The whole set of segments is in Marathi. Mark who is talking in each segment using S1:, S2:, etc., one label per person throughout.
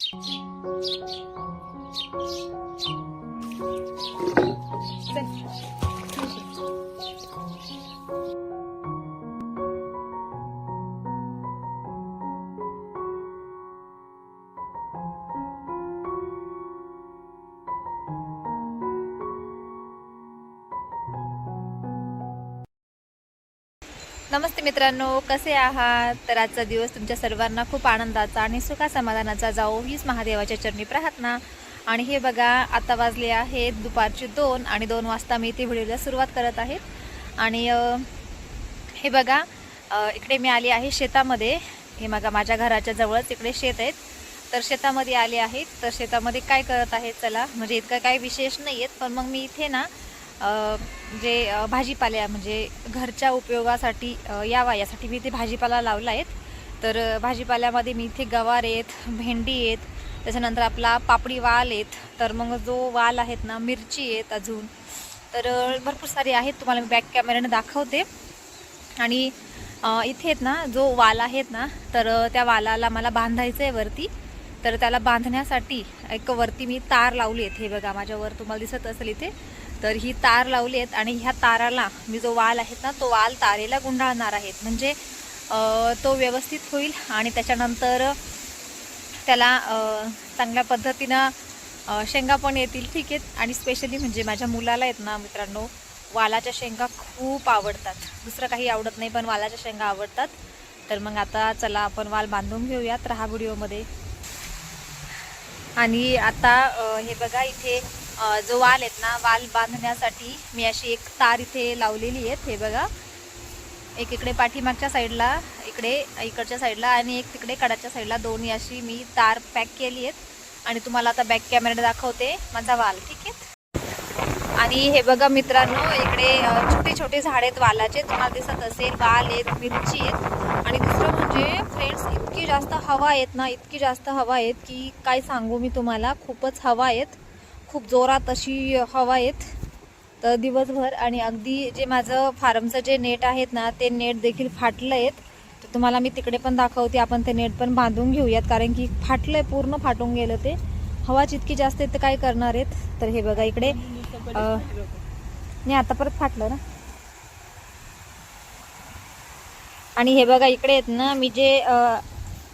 S1: 네. 안 녕. मित्रांनो कसे आहात? तर आजचा दिवस तुमच्या सर्वांना खूप आनंदाचा आणि सुखासमाधानाचा जाओ हीच महादेवाच्या चरणी प्रार्थना. आणि हे बघा आता वाजले आहेत दुपारचे दोन आणि दोन वाजता मी इथे व्हिडिओला सुरुवात करत आहे. आणि हे बघा इकडे मी आली आहे शेतामध्ये. हे बघा माझ्या घराच्या जवळच इकडे शेत आहेत. तर शेतामध्ये आले आहेत. तर शेतामध्ये काय करत आहेत? चला म्हणजे इतकं काही विशेष नाही आहेत पण मग मी इथे ना जे भाजीपाल्या म्हणजे घरच्या उपयोगासाठी यावा यासाठी मी ते भाजीपाला लावला आहेत तर भाजीपाल्यामध्ये मी इथे गवार आहेत भेंडी आहेत त्याच्यानंतर आपला पापडी वाल आहेत. तर मग जो वाल आहेत ना मिरची आहेत अजून. तर भरपूर सारे आहेत तुम्हाला मी बॅक कॅमेऱ्याने दाखवते. आणि इथे आहेत ना जो वाल आहेत ना तर त्या वालाला मला बांधायचं आहे वरती. तर त्याला बांधण्यासाठी एक वरती मी तार लावली आहेत. हे बघा माझ्यावर तुम्हाला दिसत असेल इथे. तर ही तार लावली आहेत आणि ह्या ताराला मी जो वाल आहेत ना तो वाल तारेला गुंडाळणार आहेत. म्हणजे तो व्यवस्थित होईल आणि त्याच्यानंतर त्याला चांगल्या पद्धतीनं शेंगा पण येतील ठीक आहेत आणि स्पेशली म्हणजे माझ्या मुलाला आहेत ना मित्रांनो वालाच्या शेंगा खूप आवडतात. दुसरं काही आवडत नाही पण वालाच्या शेंगा आवडतात. तर मग आता चला आपण वाल बांधून घेऊयात राहा व्हिडिओमध्ये. आणि आता हे बघा इथे जो वाल आहेत ना वाल बांधण्यासाठी मी अशी एक तार इथे लावलेली आहेत. हे बघा. एक इकडे पाठीमागच्या साईडला इकडे इकडच्या साईडला आणि एक तिकडे कडाच्या साईडला दोन्ही अशी मी तार पॅक केली आहेत. आणि तुम्हाला आता बॅक कॅमेरा दाखवते माझा वाल ठीक आहे? आणि हे बघा मित्रांनो इकडे छोटे छोटे झाड आहेत वालाचे. तुम्हाला दिसत असेल वाल आहेत मिरची आहेत. आणि दुसरं म्हणजे फ्रेंड्स इतकी जास्त हवा आहेत ना इतकी जास्त हवा आहेत की काय सांगू मी तुम्हाला? खूपच हवा आहेत. खूप जोरात अशी हवा आहेत तर दिवसभर आणि अगदी जे माझं फार्मचं जे नेट आहेत ना ते नेट देखील फाटलं आहेत तर तुम्हाला मी तिकडे पण दाखवते आपण ते नेट पण बांधून घेऊयात कारण की फाटलंय पूर्ण फाटून गेलं ते. हवा जितकी जास्त आहे तर काय करणार आहेत? तर हे बघा इकडे. नाही आता परत फाटलं ना? आणि हे बघा इकडे आहेत ना मी जे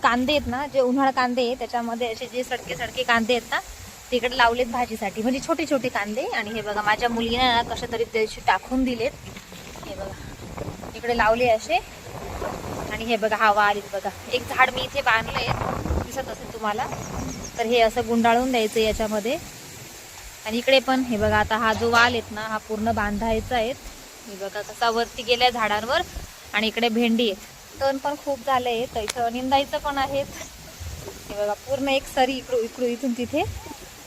S1: कांदे आहेत ना जे उन्हाळा कांदे आहे त्याच्यामध्ये असे जे सडके सडके कांदे आहेत ना तिकडे लावलेत भाजीसाठी. म्हणजे छोटे छोटे कांदे आणि हे बघा माझ्या मुलीने ना कशा तरी त्याशी टाकून दिलेत. हे बघा. इकडे लावले असे. आणि हे बघा हवा आलीत बघा. एक झाड मी इथे बांधलंय. दिसत असेल तुम्हाला. तर हे असं गुंडाळून द्यायचं याच्यामध्ये. आणि इकडे पण हे बघा आता हा जो वाल आहेत ना हा पूर्ण बांधायचा आहे. हे बघा कसा वरती गेलाय झाडांवर. आणि इकडे भेंडी आहेत. तण पण खूप झालंय. तर इथं निंदायचं पण आहेत. हे बघा पूर्ण एक सरी इकडू इकडू इथून तिथे.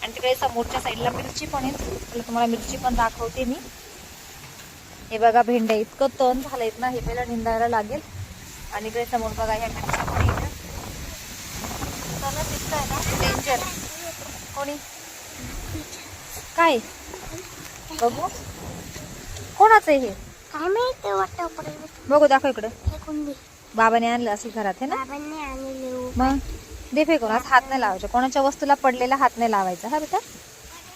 S1: आणि तिकडे समोरच्या साईडला मिरची पण तर तुम्हाला मिरची पण दाखवते मी. हे बघा भेंड्या इतकं तण झालंयत ना हे पहिला निंदायला लागेल. आणि इकडे समोर बघा ह्या मिरच्या पण दिसतंय ना? डेंजर कोणी? काय? बघू. कोणाचं आहे हे?
S2: काय माहिती वाटतं पडेल
S1: बघू दाखव इकडं.
S2: हे
S1: बाबाने आणलं असेल घरात आहे ना. मग? दे फेकून आज हात नाही लावायचे. कोणाच्या वस्तूला पडलेला हात नाही लावायचा. हा बेटा?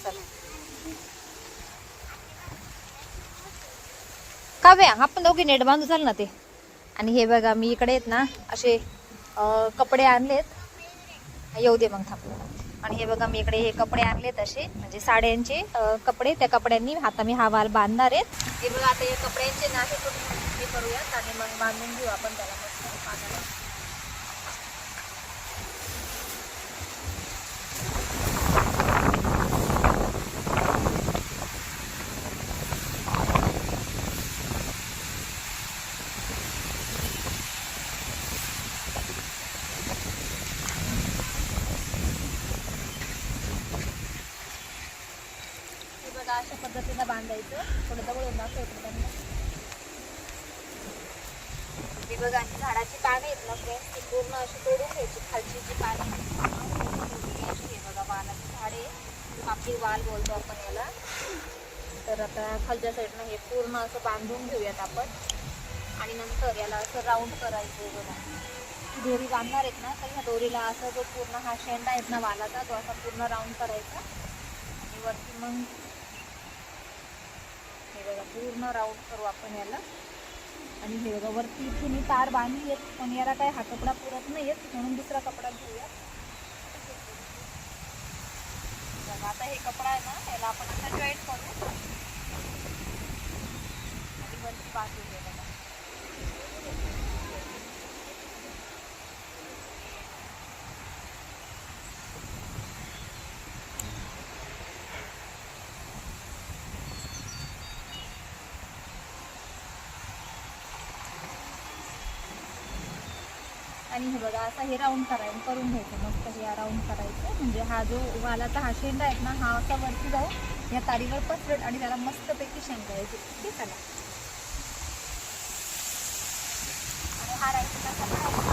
S1: चला. काव्या आपण दोघी नेट बांधू चाल ना ते. आणि हे बघा मी इकडे आहेत ना असे कपडे आणलेत. येऊ दे मग थांब. आणि हे बघा मी इकडे हे कपडे आणलेत असे. म्हणजे साड्यांचे कपडे. त्या कपड्यांनी आता मी हा वाल बांधणार आहेत. हे बघा आता या कपड्यांचे ना हे करूयात. आणि मग बांधून घेऊ आपण त्याला मस्त पाण्याला. हे बघा अशा पद्धतीनं बांधायचं थोडं जवळ येऊन दाखव इकडे त्यांना. हे बघा ही झाडाची पाने आहेत ना फ्रेंड्स ती पूर्ण अशी तोडून घ्यायची खालची जी पाने आहेत ना, ती घ्यायची. हे बघा वालाची झाडे आपली वाल बोलतो आपण याला तर आता खालच्या साईडनं हे पूर्ण असं बांधून घेऊयात आपण. आणि नंतर याला असं राऊंड करायचं बघा. दोरी बांधणार आहेत ना तर ह्या दोरीला असं जो पूर्ण हा शेंडा आहेत ना वालाचा तो असा पूर्ण राऊंड करायचा. आणि वरती मग हे बघा पूर्ण राऊंड करू आपण याला. आणि हे बघा वरती इथे मी तार बांधली आहेत पण याला काय हा कपडा पुरत नाही आहेत म्हणून दुसरा कपडा घेऊया. आता हे कपडा आहे ना याला आपण आता जॉईंट करू. आणि वरती बघा. आणि हे बघा असं हे राऊंड करायचं करून घ्यायचं. मस्त हे राऊंड करायचं. म्हणजे हा जो वालाचा हा शेंडा आहे ना हा असा वरती जाऊ या तारीवर पसरट आणि त्याला मस्तपैकी शेंगा ठीक आहे ना आणि हा राहायचा कसा बाहेर.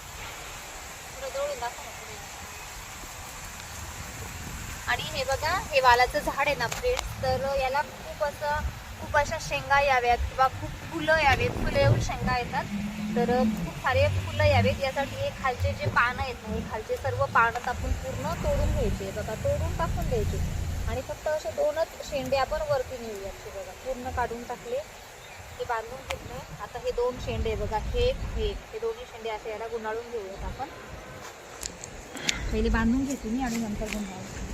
S1: पुढं जवळून दाखव ना पुढे. आणि हे वालाचं झाड आहे ना फ्रेंड्स तर याला खूप असं खूप अशा शेंगा याव्यात किंवा खूप फुलं यावेत. फुलं येऊन शेंगा येतात. तर खूप सारे फुलं यावेत. यासाठी हे खालचे जे पानं आहेत ना हे खालचे सर्व पानं आपण पूर्ण तोडून घ्यायचे. बघा तोडून टाकून द्यायचे. आणि फक्त असे दोनच शेंडे आपण वरती नेऊयात. ते बघा पूर्ण काढून टाकले. ते बांधून घेतले. आता हे दोन शेंडे बघा हे हे हे दोन्ही शेंडे असे याला गुंडाळून घेऊयात आपण. पहिले बांधून घेते मी आणि नंतर गुंडाळून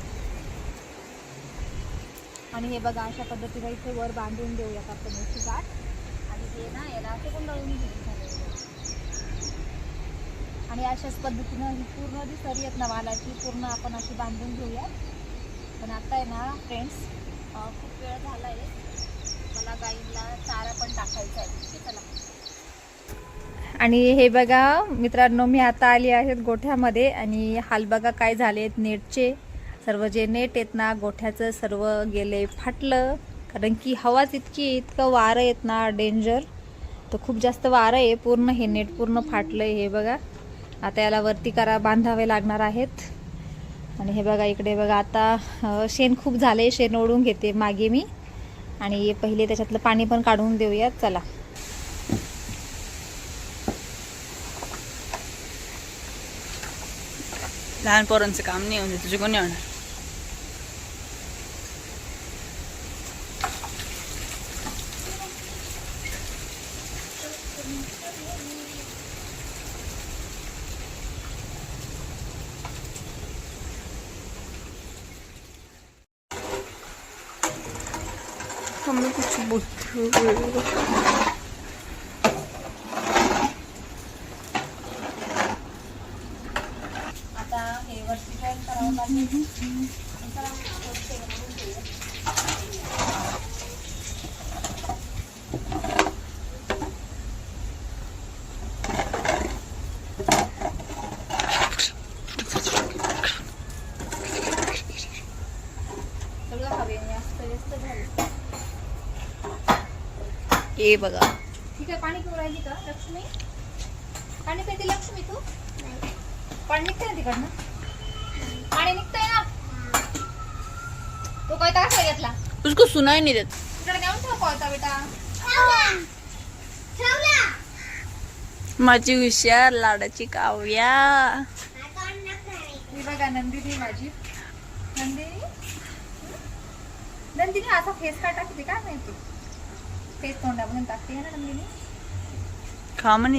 S1: आणि हे बघा अशा पद्धतीने इथे वर बांधून देऊयात आपण याची गाठ. आणि हे ना याला असे गुंडाळून घेऊ आणि अशाच पद्धतीनं ही पूर्ण जी सरी आहेत ना वालाची पूर्ण आपण अशी बांधून घेऊयात. पण आता आहे ना फ्रेंड्स खूप वेळ झाला आहे मला गाईला चारा पण टाकायचा आहे. ठीक आहे चला. आणि हे बघा मित्रांनो मी आता आली आहेत गोठ्यामध्ये आणि हाल बघा काय झाले आहेत नेटचे. सर्व जे नेट आहेत ना गोठ्याचं सर्व गेले फाटलं. कारण की हवाच इतकी इतकं वारं येत ना डेंजर तर खूप जास्त वारं आहे पूर्ण हे नेट पूर्ण फाटलं हे बघा. आता याला वरती करा बांधावे लागणार आहेत. आणि हे बघा इकडे बघा आता शेण खूप झाले शेण ओढून घेते मागे मी. आणि पहिले त्याच्यातलं पाणी पण काढून देऊयात चला.
S3: लहान पोरांचं काम नाही म्हणजे तुझे कोणी होणार? हमें कुछ बोलते हुए
S1: आता हे वरती जॉईन करावं लागेल चला, वरती घालून घेऊया. सगळं हवेने जास्त व्यस्त झालं
S3: बघा.
S1: ठीक आहे पाणी पिऊ राहिली का लक्ष्मी? पाणी पिते लक्ष्मी तू? पाणी निघतंय ना तिकडनं? पाणी निघतंय ना? तो कोयता कसा घेतला?
S3: उसको सुनाई नहीं देता.
S1: तिकडे नेऊन ठेव कोयता बेटा
S3: माझी हुशार लाडाची काव्या.
S1: ही बघा नंदिनी माझी. नंदिनी? नंदिनी असा फेस का टाकते काय माहिती फेस तोंडामधून टाकते ना
S3: नाही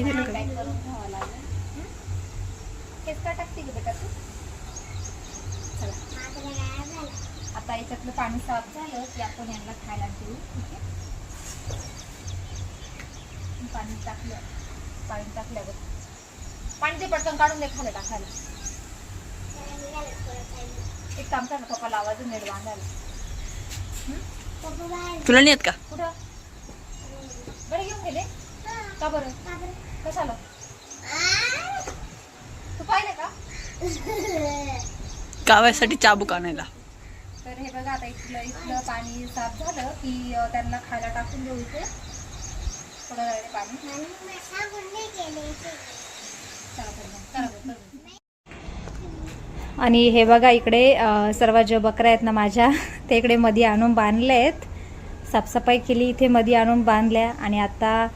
S3: दिलं
S1: पॅक करून ठेवावं लागेल? हं? फेस का टाकते की बेटा तू? चला. आता याच्यातलं पाणी साफ झालं की आपण यांना खायला देऊ ठीक आहे? पाणी टाकलं. पाणी टाकल्यावर. पाणी ते पटकन काढून दे टाकायला. एक काम कर पप्पाला आवाज नेट बांधायला हं?
S3: तुला नाही येत का?
S1: कुठं? बरं घेऊन गेले? का बरं? कशाला? तू पाहिले का?
S3: काव्यासाठी चाबूक आणायला.
S1: तर हे बघा आता इथलं इथलं पाणी साफ झालं की अं, त्यांना खायला टाकून देऊ इथे. थोडं राहिले पाणी.
S2: आणि
S1: बरं, बरं. हे बघा इकडे अं, सर्व ज्या बकऱ्या आहेत ना माझ्या ते इकडे मध्ये आणून बांधले आहेत साफसफाई केली इथे मधी आणून बांधल्या आणि आता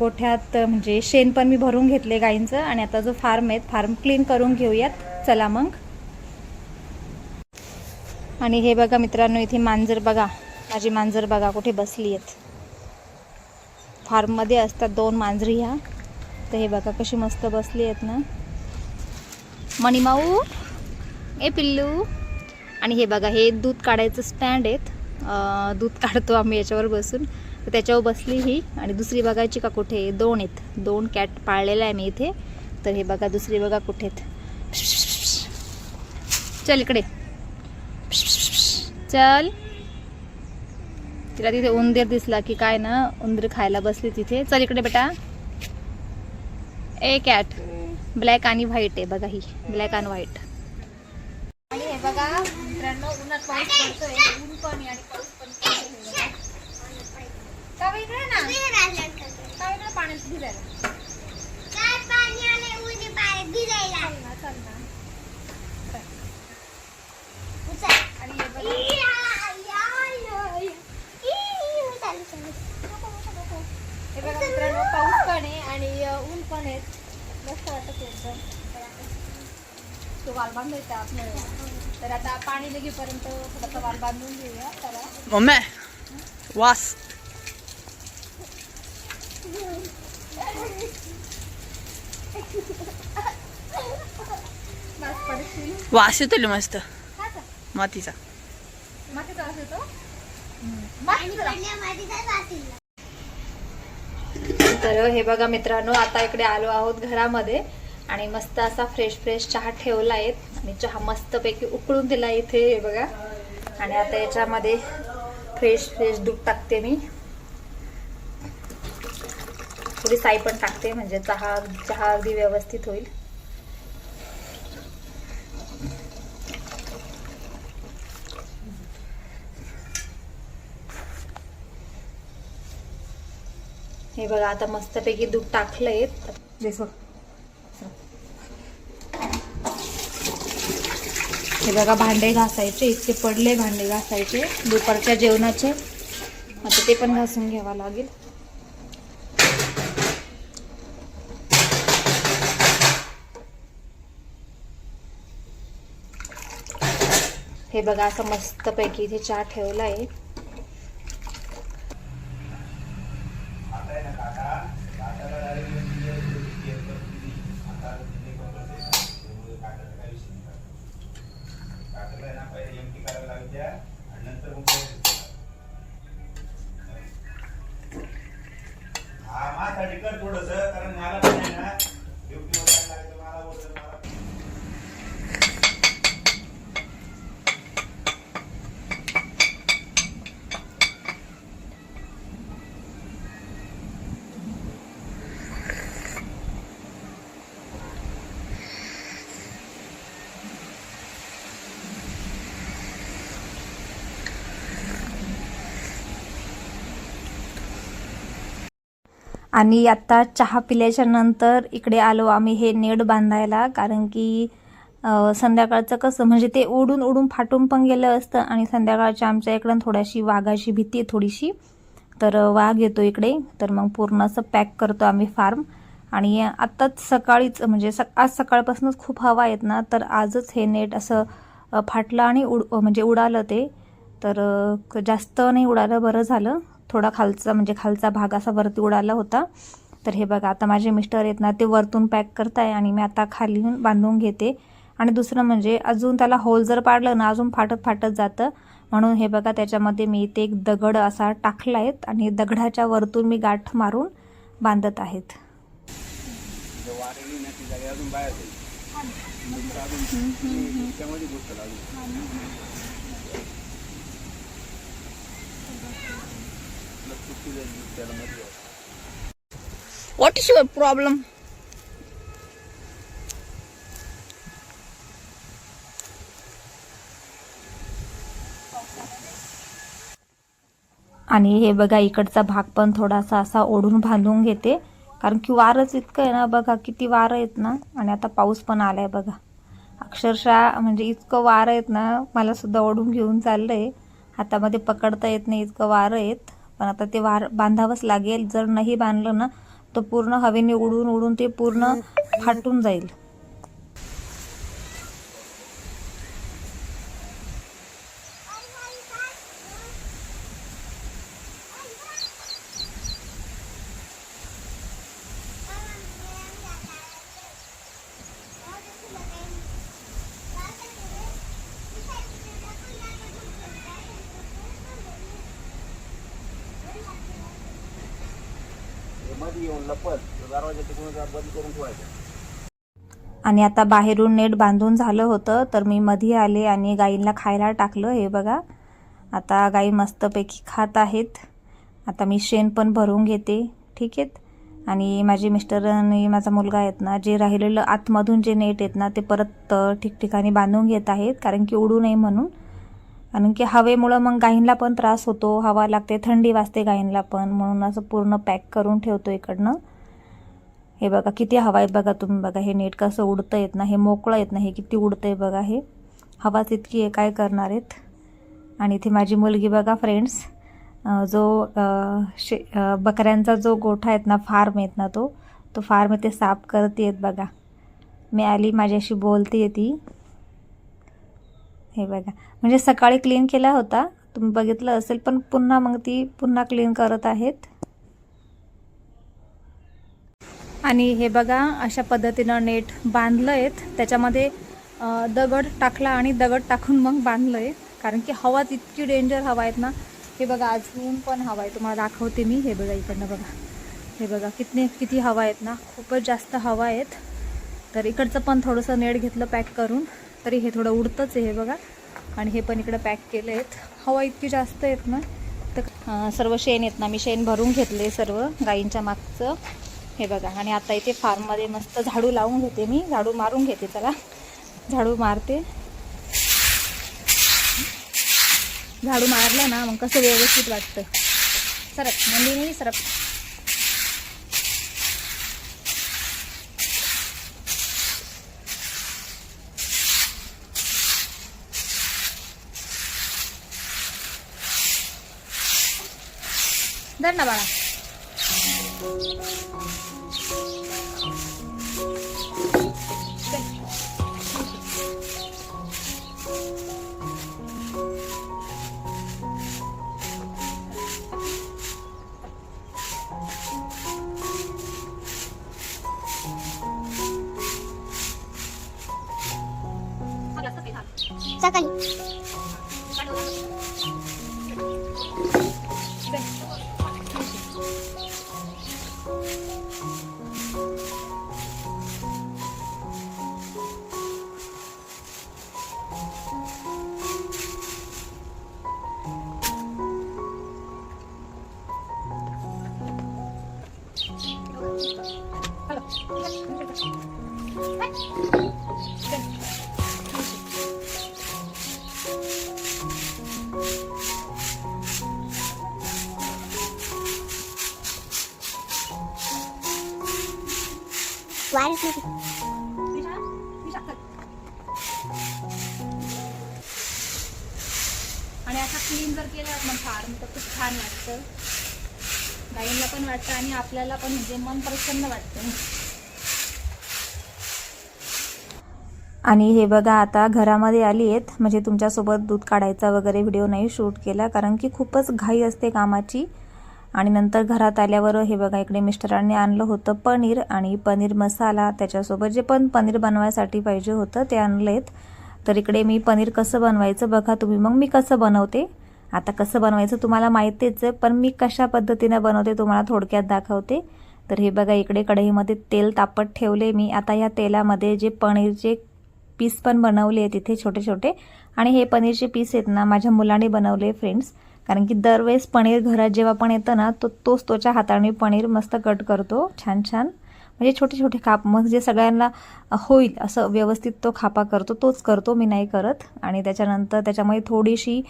S1: गोठ्यात म्हणजे शेण पण मी भरून घेतले गाईंचं आणि आता जो फार्म आहे फार्म क्लीन करून घेऊयात. चला मग. आणि हे बघा मित्रांनो इथे मांजर बघा. माझी मांजर बघा कुठे बसली आहेत. फार्ममध्ये असतात दोन मांजरी ह्या. तर हे बघा कशी मस्त बसली आहेत ना. मणिमाऊ ए पिल्लू. आणि हे बघा हे दूध काढायचं स्टँड आहेत. दूध काढतो आम्ही याच्यावर बसून. तर त्याच्यावर बसली ही आणि दुसरी बघायची का कुठे दोन आहेत. दोन कॅट पाळलेला आहे मी इथे. तर हे बघा दुसरी बघा कुठे आहेत. चल इकडे. चल. तिला तिथे उंदीर दिसला की काय ना उंदीर खायला बसली तिथे. चल इकडे बेटा. ए कॅट. ब्लॅक आणि व्हाईट आहे बघा ही. ब्लॅक आणि व्हाईट. आणि हे बघा मित्रांनो उन्हात पाऊस पडतोय. ऊन पण आणि पाऊस पण ना? काय ना पाण्यात भिजायला?
S2: काय पाणी उन्ही बाहेर भिजायला.
S1: चल ना चल ना
S2: उचल.
S1: आणि हे बघा
S2: या, या, या, या. ई, चालू, चालू.
S1: हे बघा मित्रांनो पाऊस पण आहे आणि अ, ऊन पण आहे मस्त वाटत आहे एकदम तर आता बांधायचा आपल्याला तर आता पाणी निघेपर्यंत थोडासा वाल बांधून घेऊया त्याला
S3: मम्मी वास. वास येतो मस्त? मातीचा.
S1: मातीचा वास येतो? तर हे बघा मित्रांनो आता इकडे आलो आहोत घरामध्ये. आणि मस्त असा फ्रेश फ्रेश चहा ठेवला आहे. आणि चहा मस्तपैकी उकळून दिला इथे हे बघा. आणि आता याच्यामध्ये फ्रेश फ्रेश दूध टाकते मी. थोडी साई पण टाकते म्हणजे चहा चहा अगदी व्यवस्थित होईल. हे बघा आता मस्तपैकी दूध टाकलंय. आहे हे बघा भांडे घासायचे. इतके पडले भांडे घासायचे. दुपारच्या जेवणाचे. आता ते पण घासून घ्यावं लागेल. हे बघा असं मस्तपैकी इथे चहा ठेवला आहे
S4: हा माझ्यासाठी कर थोडस कारण मला पण आहे ना ड्युटी वगैरे लागतं मला वगैरे मला
S1: आणि आत्ता चहा पिल्याच्या नंतर इकडे आलो आम्ही हे नेट बांधायला कारण की संध्याकाळचं कसं म्हणजे ते उडून उडून फाटून पण गेलं असतं आणि संध्याकाळच्या आमच्या इकडं थोड्याशी वाघाची भीती आहे थोडीशी. तर वाघ येतो इकडे. तर मग पूर्ण असं पॅक करतो आम्ही फार्म. आणि आत्ताच सकाळीच म्हणजे सक आज सकाळपासूनच खूप हवा आहेत ना तर आजच हे नेट असं फाटलं आणि उड म्हणजे उडालं ते. तर जास्त नाही उडालं बरं झालं. थोडा खालचा म्हणजे खालचा भाग असा वरती उडाला होता. तर हे बघा आता माझे मिस्टर आहेत ना ते वरतून पॅक करताय आणि मी आता खाली बांधून घेते. आणि दुसरं म्हणजे अजून त्याला होल जर पाडलं ना अजून फाटत फाटत जातं. म्हणून हे बघा त्याच्यामध्ये मी इथे एक दगड असा टाकला आहेत आणि दगडाच्या वरतून मी गाठ मारून बांधत आहेत.
S3: What is your problem?
S1: आणि हे बघा इकडचा भाग पण थोडासा असा ओढून बांधून घेते. कारण की वारच इतकं आहे ना बघा किती वारं आहेत ना. आणि आता पाऊस पण आलाय बघा. अक्षरशः म्हणजे इतकं वारं आहेत ना मला सुद्धा ओढून घेऊन चाललंय. हातामध्ये पकडता येत नाही इतकं वारं आहेत. पण आता ते वार बांधावंच लागेल. जर नाही बांधलं ना तर पूर्ण हवेने उडून उडून ते पूर्ण फाटून जाईल.
S4: येऊन लपत दरवाजा तिकडून बंद करून ठेवायचा.
S1: आणि आता बाहेरून नेट बांधून झालं होतं तर मी मध्ये आले आणि गाईंना खायला टाकलं हे बघा. आता गाई मस्तपैकी खात आहेत. आता मी शेण पण भरून घेते ठीक आहेत? आणि माझे मिस्टर आणि माझा मुलगा आहेत ना जे राहिलेलं आतमधून जे नेट आहेत ना ते परत ठिकठिकाणी बांधून घेत आहेत कारण की उडू नये म्हणून. कारण की हवेमुळं मग गाईंना पण त्रास होतो हवा लागते थंडी वाजते गाईंना पण म्हणून असं पूर्ण पॅक करून ठेवतो इकडनं. हे बघा किती हवा आहे बघा तुम्ही बघा हे नेट कसं उडतं येत ना हे मोकळं येत नाही हे किती उडतं आहे बघा हे. हवा तितकी आहे काय करणार आहेत? आणि इथे माझी मुलगी बघा फ्रेंड्स जो शे बकऱ्यांचा जो गोठा आहेत ना फार्म आहेत ना तो तो फार्म ते साफ करते आहेत बघा. मी आली माझ्याशी बोलते ती. हे बघा म्हणजे सकाळी क्लीन केला होता. तुम्ही बघितलं असेल पण पुन्हा मग ती पुन्हा क्लीन करत आहेत. आणि हे बघा अशा पद्धतीनं नेट बांधलं आहेत त्याच्यामध्ये दगड टाकला आणि दगड टाकून मग बांधलं आहे कारण की हवा इतकी डेंजर हवा आहेत ना. हे बघा अजून पण हवा आहे तुम्हाला दाखवते मी. हे बघा इकडनं बघा. हे बघा किती किती हवा आहेत ना. खूपच जास्त हवा आहेत तर इकडचं पण थोडंसं नेट घेतलं पॅक करून. तरी हे थोडं उडतंच आहे हे बघा. आणि हे पण इकडं पॅक केलं आहेत. हवा इतकी जास्त आहेत ना तर सर्व शेण आहेत ना मी शेण भरून घेतले सर्व गाईंच्या मागचं. हे बघा आणि आता इथे फार्ममध्ये मस्त झाडू लावून घेते मी. झाडू मारून घेते चला. झाडू मारते. झाडू मारलं ना मग कसं व्यवस्थित वाटतं. सरप मी सरप. धर ना बाळा
S2: सकाळी मध्ये
S1: आणि असा क्लीन जर केला मग फार्म तर खूप छान वाटतं. गाईंना पण वाटतं आणि आपल्याला पण म्हणजे मन प्रसन्न वाटतं. आणि हे बघा आता घरामध्ये आली आहेत. म्हणजे तुमच्यासोबत दूध काढायचा वगैरे व्हिडिओ नाही शूट केला कारण की खूपच घाई असते कामाची. आणि नंतर घरात आल्यावर हे बघा इकडे मिस्टरांनी आणलं होतं पनीर आणि पनीर मसाला. त्याच्यासोबत जे पण पनीर बनवायसाठी पाहिजे होतं ते आणलेत. तर इकडे मी पनीर कसं बनवायचं बघा तुम्ही. मग मी कसं बनवते? आता कसं बनवायचं तुम्हाला माहितीच आहे पण मी कशा पद्धतीनं बनवते तुम्हाला थोडक्यात दाखवते. तर हे बघा इकडे कढईमध्ये तेल तापत ठेवले मी. आता या तेलामध्ये जे पनीरचे पीस पण बनवले आहेत तिथे छोटे छोटे आणि हे पनीरचे पीस आहेत ना माझ्या मुलाने बनवले फ्रेंड्स. कारण की दरवेळेस पनीर घरात जेव्हा पण येतं ना तो तोच तोच्या हाताने पनीर मस्त कट करतो. छान छान. म्हणजे छोटे छोटे काप मग जे सगळ्यांना होईल असं व्यवस्थित तो खापा करतो तोच करतो मी नाही करत. आणि त्याच्यानंतर त्याच्यामध्ये थोडीशी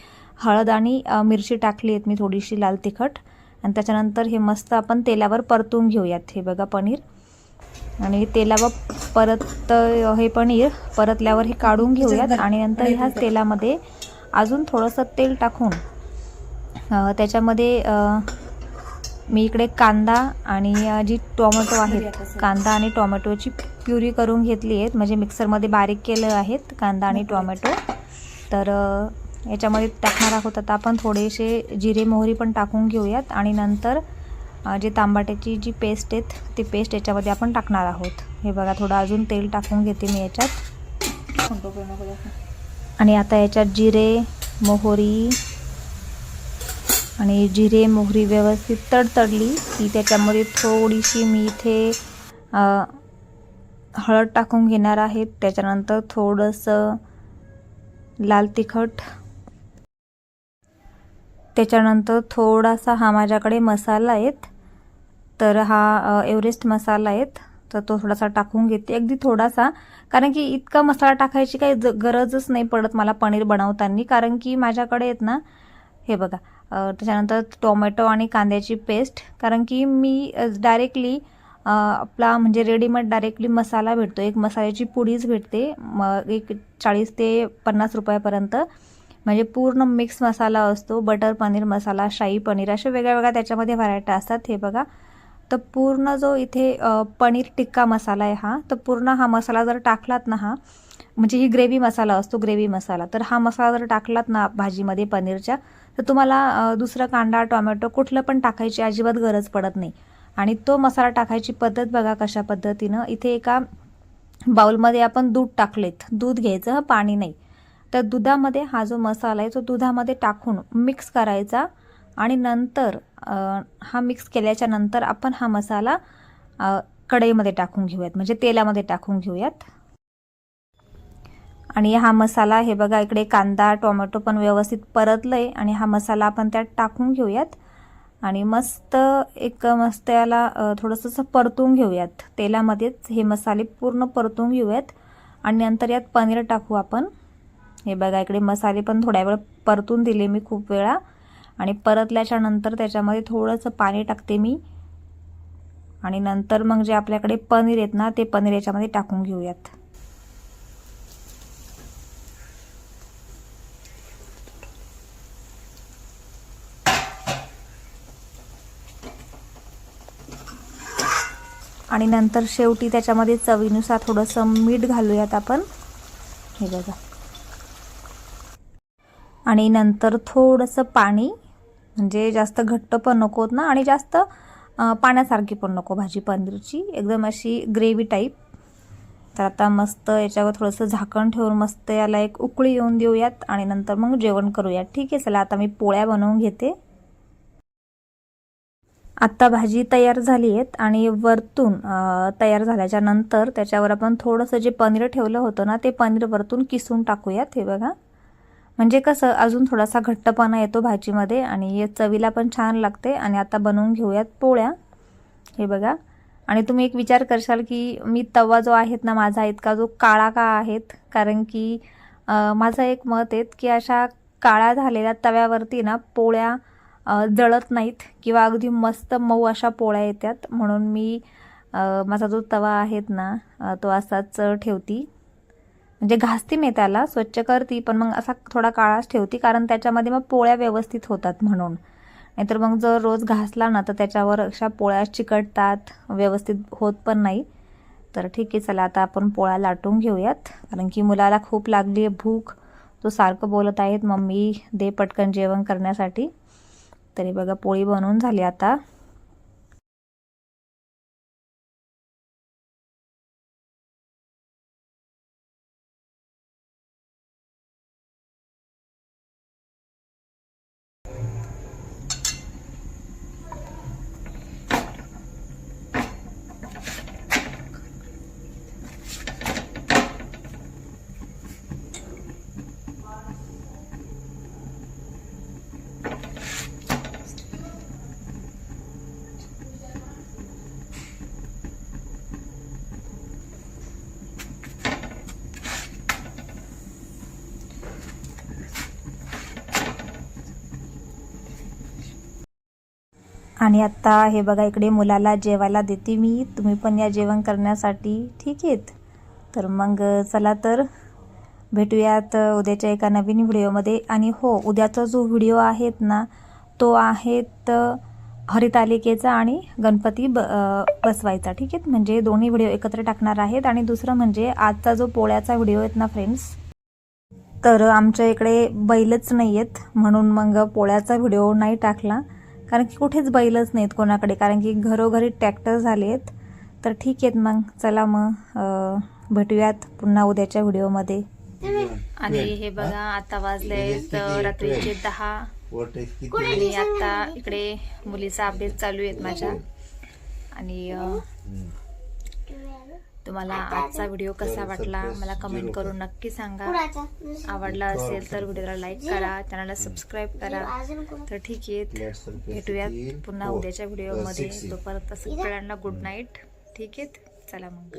S1: हळद आणि मिरची टाकली आहेत मी थोडीशी लाल तिखट. आणि त्याच्यानंतर हे मस्त आपण तेलावर परतून घेऊयात हे बघा पनीर. आणि तेलावर परत हे पनीर परतल्यावर हे काढून घेऊयात. आणि नंतर ह्याच तेलामध्ये अजून थोडंसं तेल टाकून त्याच्यामध्ये मी इकडे कांदा आणि जी टोमॅटो आहेत कांदा आणि टोमॅटोची प्युरी करून घेतली आहेत. म्हणजे मिक्सरमध्ये बारीक केलं आहेत कांदा आणि टोमॅटो. तर याच्यामध्ये टाकणार आहोत आता आपण थोडेसे जिरे मोहरी पण टाकून घेऊयात. आणि नंतर जे तांबाट्याची जी पेस्ट आहेत ती पेस्ट याच्यामध्ये आपण टाकणार आहोत. हे बघा थोडं अजून तेल टाकून घेते मी याच्यात. आणि आता याच्यात जिरे मोहरी आणि जिरे मोहरी व्यवस्थित तडतडली. की त्याच्यामध्ये थोडीशी मी इथे हळद टाकून घेणार आहे. त्याच्यानंतर थोडंसं लाल तिखट. त्याच्यानंतर थोडासा हा माझ्याकडे मसाला आहेत. तर हा एव्हरेस्ट मसाला आहेत. तर तो थोडासा टाकून घेते. अगदी थोडासा. कारण की इतका मसाला टाकायची काही ज- गरजच नाही पडत मला पनीर बनवताना. कारण की माझ्याकडे आहेत ना हे बघा त्याच्यानंतर टोमॅटो आणि कांद्याची पेस्ट. कारण की मी डायरेक्टली आपला म्हणजे रेडीमेड डायरेक्टली मसाला भेटतो. एक मसाल्याची पुडीच भेटते. मग एक चाळीस ते पन्नास रुपयापर्यंत. म्हणजे पूर्ण मिक्स मसाला असतो. बटर पनीर मसाला शाही पनीर अशा वेगळ्या वेगळ्या त्याच्यामध्ये व्हरायटी असतात. हे बघा. तर पूर्ण जो इथे पनीर टिक्का मसाला आहे हा तर पूर्ण हा मसाला जर टाकलात ना हा म्हणजे ही ग्रेव्ही मसाला असतो ग्रेव्ही मसाला. तर हा मसाला जर टाकलात ना भाजीमध्ये पनीरच्या तर तुम्हाला दुसरं कांदा टोमॅटो कुठलं पण टाकायची अजिबात गरज पडत नाही. आणि तो मसाला टाकायची पद्धत बघा कशा पद्धतीनं. इथे एका बाउलमध्ये आपण दूध टाकलेत. दूध घ्यायचं पाणी नाही. तर दुधामध्ये हा जो मसाला आहे तो दुधामध्ये टाकून मिक्स करायचा आणि नंतर हा मिक्स केल्याच्यानंतर आपण हा मसाला कढईमध्ये टाकून घेऊयात. म्हणजे तेलामध्ये टाकून घेऊयात. आणि हा मसाला हे बघा इकडे कांदा टोमॅटो पण व्यवस्थित परतलं आहे आणि हा मसाला आपण त्यात टाकून घेऊयात. आणि मस्त एक मस्त याला थोडंसं असं परतून घेऊयात. तेलामध्येच हे मसाले पूर्ण परतून घेऊयात. आणि नंतर यात पनीर टाकू आपण. हे बघा इकडे मसाले पण थोड्या वेळ परतून दिले मी खूप वेळा. आणि परतल्याच्या नंतर त्याच्यामध्ये थोडंसं पाणी टाकते मी. आणि नंतर मग जे आपल्याकडे पनीर आहेत ना ते पनीर याच्यामध्ये टाकून घेऊयात. आणि नंतर शेवटी त्याच्यामध्ये चवीनुसार थोडंसं मीठ घालूयात आपण. हे बघा. आणि नंतर थोडंसं पाणी म्हणजे जास्त घट्ट पण नको ना आणि जास्त पाण्यासारखी पण नको भाजी पनीरची एकदम अशी ग्रेव्ही टाईप. तर आता मस्त याच्यावर थोडंसं झाकण ठेवून मस्त याला एक उकळी येऊन देऊयात आणि नंतर मग जेवण करूयात. ठीक आहे चला आता मी पोळ्या बनवून घेते. आत्ता भाजी तयार झाली आहेत आणि वरतून तयार झाल्याच्यानंतर त्याच्यावर आपण थोडंसं जे पनीर ठेवलं होतं ना ते पनीर वरतून किसून टाकूयात हे बघा. म्हणजे कसं अजून थोडासा घट्टपणा येतो भाजीमध्ये आणि हे चवीला पण छान लागते आणि आता बनवून घेऊयात पोळ्या. हे बघा. आणि तुम्ही एक विचार करशाल की मी तवा जो आहेत ना माझा इतका जो काळा का आहेत? कारण की माझं एक मत आहे की अशा काळ्या झालेल्या तव्यावरती ना पोळ्या जळत नाहीत किंवा अगदी मस्त मऊ अशा पोळ्या येतात म्हणून मी माझा जो तवा आहेत ना तो असाच ठेवती. म्हणजे घासती मी त्याला स्वच्छ करती पण मग असा थोडा काळाच ठेवती कारण त्याच्यामध्ये मग पोळ्या व्यवस्थित होतात म्हणून. नाहीतर मग जर रोज घासला ना तर त्याच्यावर अशा पोळ्या चिकटतात व्यवस्थित होत पण नाही. तर ठीक आहे चला आता आपण पोळ्या लाटून घेऊयात. कारण की मुलाला खूप लागली आहे भूक. तो सारखं बोलत आहेत मम्मी दे पटकन जेवण करण्यासाठी. तरी बघा पोळी बनवून झाली आता. आणि आत्ता हे बघा इकडे मुलाला जेवायला देते मी. तुम्ही पण या जेवण करण्यासाठी. ठीक आहेत. तर मग चला तर भेटूयात उद्याच्या एका नवीन व्हिडिओमध्ये. आणि हो उद्याचा जो व्हिडिओ आहेत ना तो आहेत हरितालिकेचा आणि गणपती ब बसवायचा. ठीक आहे म्हणजे दोन्ही व्हिडिओ एकत्र टाकणार आहेत. आणि दुसरं म्हणजे आजचा जो पोळ्याचा व्हिडिओ आहेत ना फ्रेंड्स तर आमच्या इकडे बैलच नाही आहेत म्हणून मग पोळ्याचा व्हिडिओ नाही टाकला. कारण की कुठेच बैलच नाहीत कोणाकडे. कारण की घरोघरी ट्रॅक्टर झाले आहेत तर ठीक आहेत मग. चला मग भेटूयात पुन्हा उद्याच्या व्हिडिओमध्ये. आणि हे बघा आता वाजले आहेत रात्रीचे दहा. आणि आता इकडे मुलीचा अभ्यास चालू आहेत माझ्या. आणि तुम्हाला आजचा व्हिडिओ कसा वाटला मला कमेंट करून नक्की सांगा. आवडला असेल तर व्हिडिओला लाईक करा चॅनलला सबस्क्राईब करा. तर ठीक आहे भेटूयात पुन्हा उद्याच्या व्हिडिओमध्ये तोपर्यंत सगळ्यांना गुड नाईट ठीक आहे? चला मग.